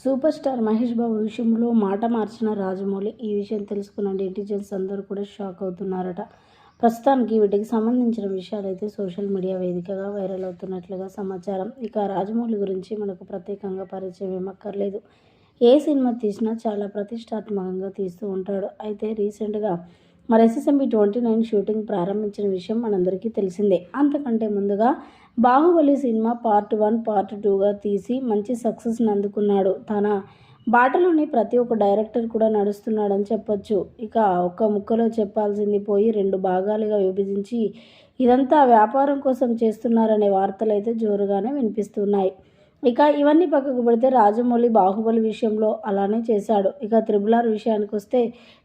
Super star Mahesh బాబు విషయంలో మాట మార్చిన రాజమౌళి ఈ విషయం తెలుసుకున్న నెటిజన్స్ అందరూ కూడా షాక్ అవుతున్నారట. ప్రస్తుతానికి వీటికి సంబంధించిన విషయాలు అయితే సోషల్ మీడియా వేదికగా వైరల్ అవుతున్నట్లుగా సమాచారం. ఇక రాజమౌళి గురించి మనకు ప్రత్యేకంగా పరిచయం ఏమక్కర్లేదు. ఏ సినిమా తీసినా చాలా ప్రతిష్టాత్మకంగా తీస్తూ ఉంటాడు. అయితే రీసెంట్గా మరి ఎస్ఎస్ఎంబి ట్వంటీ నైన్ షూటింగ్ ప్రారంభించిన విషయం మనందరికీ తెలిసిందే. అంతకంటే ముందుగా Baahubali cinema part one part టూగా తీసి మంచి సక్సెస్ని అందుకున్నాడు తన. బాటలోని ప్రతి ఒక్క డైరెక్టర్ కూడా నడుస్తున్నాడని చెప్పొచ్చు. ఇక ఒక్క ముక్కలో చెప్పాల్సింది పోయి రెండు భాగాలుగా విభజించి ఇదంతా వ్యాపారం కోసం చేస్తున్నారనే వార్తలు అయితే జోరుగానే వినిపిస్తున్నాయి. ఇక ఇవన్నీ పక్కకు పెడితే రాజమౌళి బాహుబలి విషయంలో అలానే చేశాడు. ఇక త్రిబుల్ ఆర్ విషయానికి వస్తే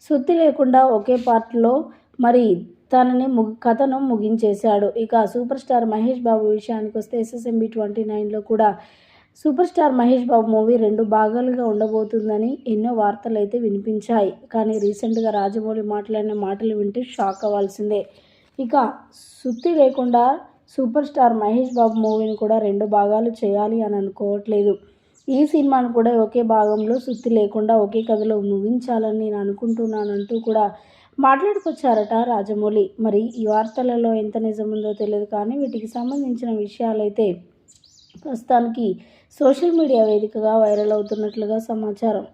సుత్తి లేకుండా ఒకే పార్ట్లో మరి తనని ము కథను ముగించేశాడు. ఇక సూపర్ స్టార్ మహేష్ బాబు విషయానికి వస్తే ఎస్ఎస్ఎంబి ట్వంటీ నైన్లో కూడా super star Mahesh Babu movie రెండు భాగాలుగా ఉండబోతుందని ఎన్నో వార్తలు అయితే వినిపించాయి. కానీ రీసెంట్గా రాజమౌళి మాట్లాడిన మాటలు వింటే షాక్ అవ్వాల్సిందే. ఇక సుత్తి లేకుండా సూపర్ స్టార్ మహేష్ బాబు మూవీని కూడా రెండు భాగాలు చేయాలి అని అనుకోవట్లేదు. ఈ సినిమాను కూడా ఒకే భాగంలో సుత్తి లేకుండా ఒకే కథలో ముగించాలని నేను అనుకుంటున్నానంటూ కూడా మాట్లాడుకొచ్చారట రాజమౌళి. మరి ఈ వార్తలలో ఎంత నిజముందో తెలియదు కానీ వీటికి సంబంధించిన విషయాలైతే ప్రస్తుతానికి సోషల్ మీడియా వేదికగా వైరల్ అవుతున్నట్లుగా సమాచారం.